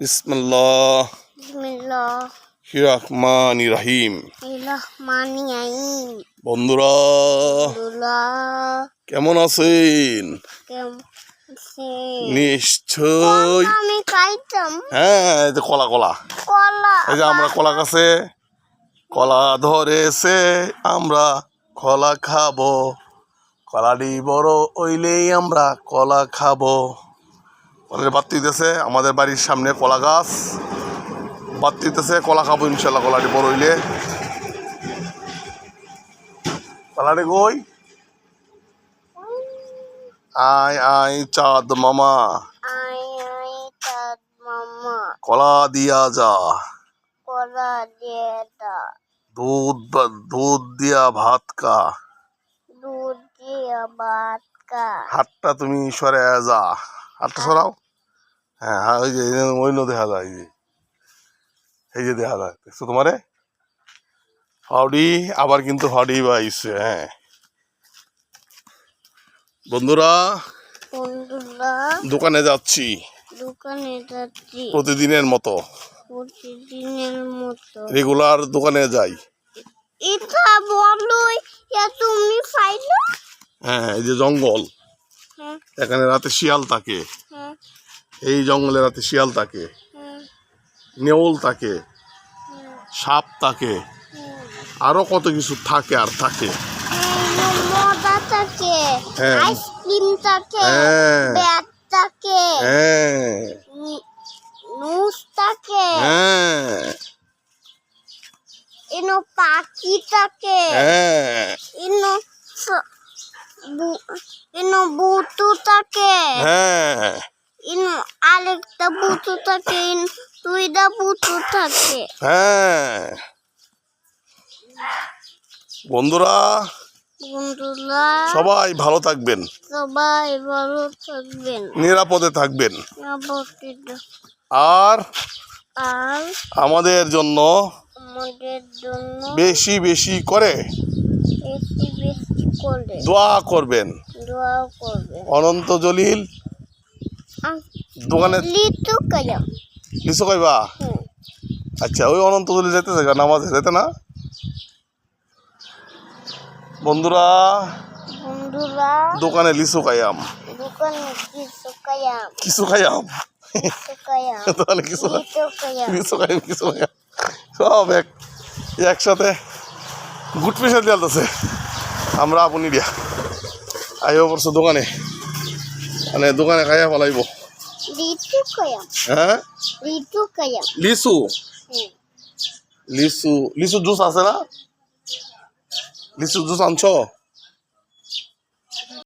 বিসমুল্লাহ বিসমিল্লাহ রহমান রাহিম বন্ধুরা কেমন আছেন? নিশ্চয় হ্যাঁ এই যে কলা কলা। এই যে আমরা কলা গাছে কলা ধরেছে আমরা কলা খাব। কলাটি বড় হইলেই আমরা কলা খাব। কলের বাতি দিতেছে। আমাদের বাড়ির সামনে কলা গাছ। বাতি দিতেছে কলা খাব ইনশাল্লাহ কলাটি বড় হইলে। কলাটি কই? আয় আয় চাঁদ মামা। আই আই চাঁদ মামা। কলা দিয়া যা। কলা দিয়ে দা দুধ দুধ দিয়া ভাত খা। দুধ দিয়ে ভাত খা। হাতটা তুমি সরে যা। হাতটা সরাও। হ্যাঁ হ্যাঁ ওই যে নো দেখা যায় এই যে। এই যে দেখা যায় দেখছ তোমারে? হাওড়ি আবার কিন্তু হাওড়ি বাইছে হ্যাঁ। বন্ধুরা বন্ধুরা দোকানে যাচ্ছি। দোকানে যাচ্ছি। প্রতিদিনের মতো। প্রতিদিনের মতো। রেগুলার দোকানে যাই। এটা ইয়া তুমি পাইলো? হ্যাঁ এই যে জঙ্গল। হ্যাঁ। এখানে রাতে শিয়াল থাকে। হ্যাঁ। এই জঙ্গলে রাতে শিয়াল থাকে নেউল থাকে সাপ থাকে আরও কত কিছু থাকে আর থাকে। হ্যাঁ, থাকে হ্যাঁ। আইসক্রিম থাকে হ্যাঁ। ব্যাট থাকে নুস থাকে ইনো পাখি থাকে ইনো বু- ইনো বুতু থাকে। হ্যাঁ। ইনো আরেকটা বুতু থাকে ইন দুইটা বুতু থাকে। হ্যাঁ। বন্ধুরা বন্ধুরা সবাই ভালো থাকবেন। সবাই ভালো থাকবেন। নিরাপদে থাকবেন। আর আর আমাদের জন্য আমাদের জন্য বেশি বেশি করে বেশি বেশি করে দোয়া করবেন। দোয়া করবে অনন্ত জলিল দোকানে লিটু কায়া লিচু হুম। আচ্ছা ওই অনন্ত জলিল যেতে থাকে নামাজে যেতে না? বন্ধুরা বন্ধুরা দোকানে লিচু খাইয়াম। দোকানে কিছু খাইয়াম? কিছু কায়া দোকানে কিছু লিটু খাইয়াম। কিছু খাইয়াম। সব এক একসাথে গুট পেশা দিয়ালতেছে আমরা আপনি দিয়া। আইব পড়ছো দোকানে। মানে দোকানে খাইয়া কায়া। হ্যাঁ? লিচু লিচু? লিচু জুস আছে না? লিচু জুস আনছো?